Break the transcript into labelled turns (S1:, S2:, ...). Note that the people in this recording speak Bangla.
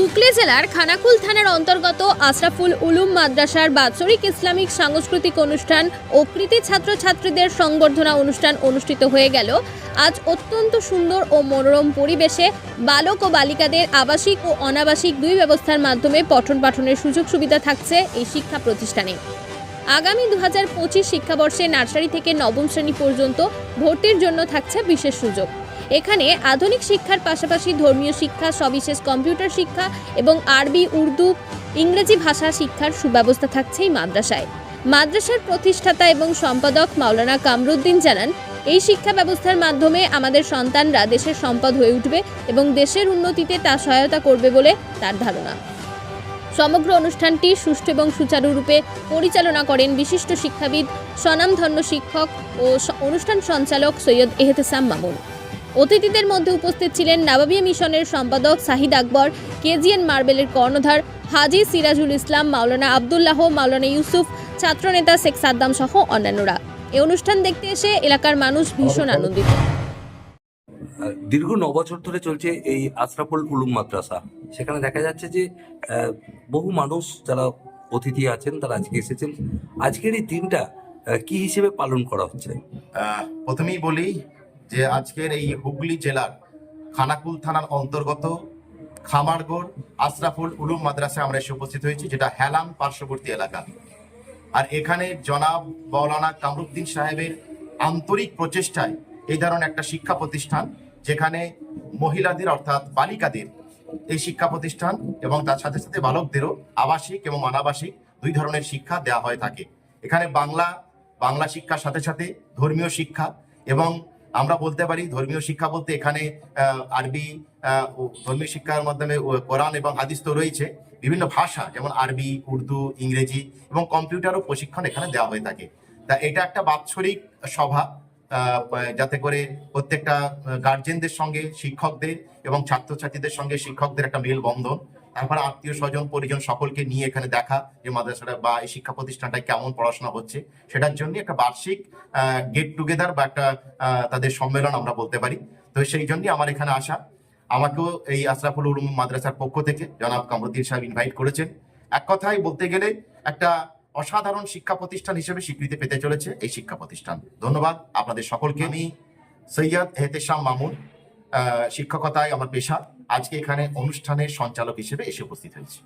S1: হুগলি জেলার খানাকুল থানার অন্তর্গত আশরাফুল উলুম মাদ্রাসার বাৎসরিক ইসলামিক সাংস্কৃতিক অনুষ্ঠান ও কৃতি ছাত্রছাত্রীদের সংবর্ধনা অনুষ্ঠান অনুষ্ঠিত হয়ে গেল। আজ অত্যন্ত সুন্দর ও মনোরম পরিবেশে বালক ও বালিকাদের আবাসিক ও অনাবাসিক দুই ব্যবস্থার মাধ্যমে পঠন পাঠনের সুযোগ সুবিধা থাকছে এই শিক্ষা প্রতিষ্ঠানে। আগামী দু হাজার পঁচিশ শিক্ষাবর্ষে নার্সারি থেকে নবম শ্রেণি পর্যন্ত ভর্তির জন্য থাকছে বিশেষ সুযোগ। এখানে আধুনিক শিক্ষার পাশাপাশি ধর্মীয় শিক্ষা, সবিশেষ কম্পিউটার শিক্ষা এবং আরবি, উর্দু, ইংরেজি ভাষা শিক্ষার সুব্যবস্থা থাকছে এই মাদ্রাসায়। মাদ্রাসার প্রতিষ্ঠাতা এবং সম্পাদক মাওলানা কামরুদ্দিন জানান, এই শিক্ষা ব্যবস্থার মাধ্যমে আমাদের সন্তানরা দেশের সম্পদ হয়ে উঠবে এবং দেশের উন্নতিতে তা সহায়তা করবে বলে তার ধারণা। সমগ্র অনুষ্ঠানটি সুষ্ঠু এবং সুচারুরূপে পরিচালনা করেন বিশিষ্ট শিক্ষাবিদ, স্বনামধন্য শিক্ষক ও অনুষ্ঠান সঞ্চালক সৈয়দ এহতেসাম মামুন। অতিথিদের মধ্যে উপস্থিত ছিলেন নাবাবিয়া মিশনের সম্পাদক সাহিদ আকবর কেজিএন মার্বেলের কর্ণধার হাজি সিরাজুল ইসলাম মাওলানা আবদুল্লাহ মাওলানা ইউসুফ ছাত্রনেতা শেখ সাদ্দাম সহ অন্যান্যরা। এই অনুষ্ঠান দেখতে এসে এলাকার মানুষ ভীষণ আনন্দিত।
S2: দীর্ঘ ন বছর ধরে চলছে এই আশরাফুল উলুম মাদ্রাসা। সেখানে দেখা যাচ্ছে যে আহ, বহু মানুষ যারা অতিথি আছেন তারা আজকে এসেছেন। আজকের এই দিনটা কি হিসেবে পালন করা হচ্ছে?
S3: আহ, প্রথমেই বলি যে আজকের এই হুগলি জেলার খানাকুল থানার অন্তর্গত খামারগড় আশরাফুল উলুম মাদ্রাসায় আমরা এসে উপস্থিত হয়েছি, যেটা হেলাম পার্শ্ববর্তী এলাকা। আর এখানে জনাব মৌলানা কামরুদ্দিন সাহেবের আন্তরিক প্রচেষ্টায় এই ধরনের একটা শিক্ষা প্রতিষ্ঠান, যেখানে মহিলাদের অর্থাৎ বালিকাদের এই শিক্ষা প্রতিষ্ঠান এবং তার সাথে সাথে বালকদেরও আবাসিক এবং অনাবাসিক দুই ধরনের শিক্ষা দেওয়া হয়ে থাকে। এখানে বাংলা বাংলা শিক্ষার সাথে সাথে ধর্মীয় শিক্ষা এবং আমরা বলতে পারি, ধর্মীয় শিক্ষা বলতে এখানে আরবি ধর্মীয় শিক্ষার মাধ্যমে কোরআন এবং হাদিস তো রয়েছে। বিভিন্ন ভাষা, যেমন আরবি, উর্দু, ইংরেজি এবং কম্পিউটারও প্রশিক্ষণ এখানে দেওয়া হয়ে থাকে। তা এটা একটা বাৎসরিক সভা যাতে করে প্রত্যেকটা গার্জেনদের সঙ্গে, শিক্ষকদের এবং ছাত্রছাত্রীদের সঙ্গে শিক্ষকদের একটা মেল বন্ধন আত্মীয় স্বজন, পরিজন সকলকে নিয়ে এখানে দেখা যে মাদ্রাসাটা বা এই শিক্ষা প্রতিষ্ঠানটা কেমন পড়াশোনা হচ্ছে, সেটার জন্য একটা বার্ষিক গেট টুগেদার বা একটা তাদের সম্মেলন আমরা বলতে পারি। তো সেই জন্যই আমার এখানে আসা। আমাকেও এই আশরাফুল উলুম মাদ্রাসার পক্ষ থেকে জনাব কামরুদ্দিন সাহেব ইনভাইট করেছেন। এক কথায় বলতে গেলে একটা অসাধারণ শিক্ষা প্রতিষ্ঠান হিসেবে স্বীকৃতি পেতে চলেছে এই শিক্ষা প্রতিষ্ঠান। ধন্যবাদ আপনাদের সকলকে। আমি সৈয়দ এহতেশাম মামুন শিক্ষকতায় আমার পেশা। আজকে এখানে অনুষ্ঠানের সঞ্চালক হিসেবে এসে উপস্থিত হয়েছি।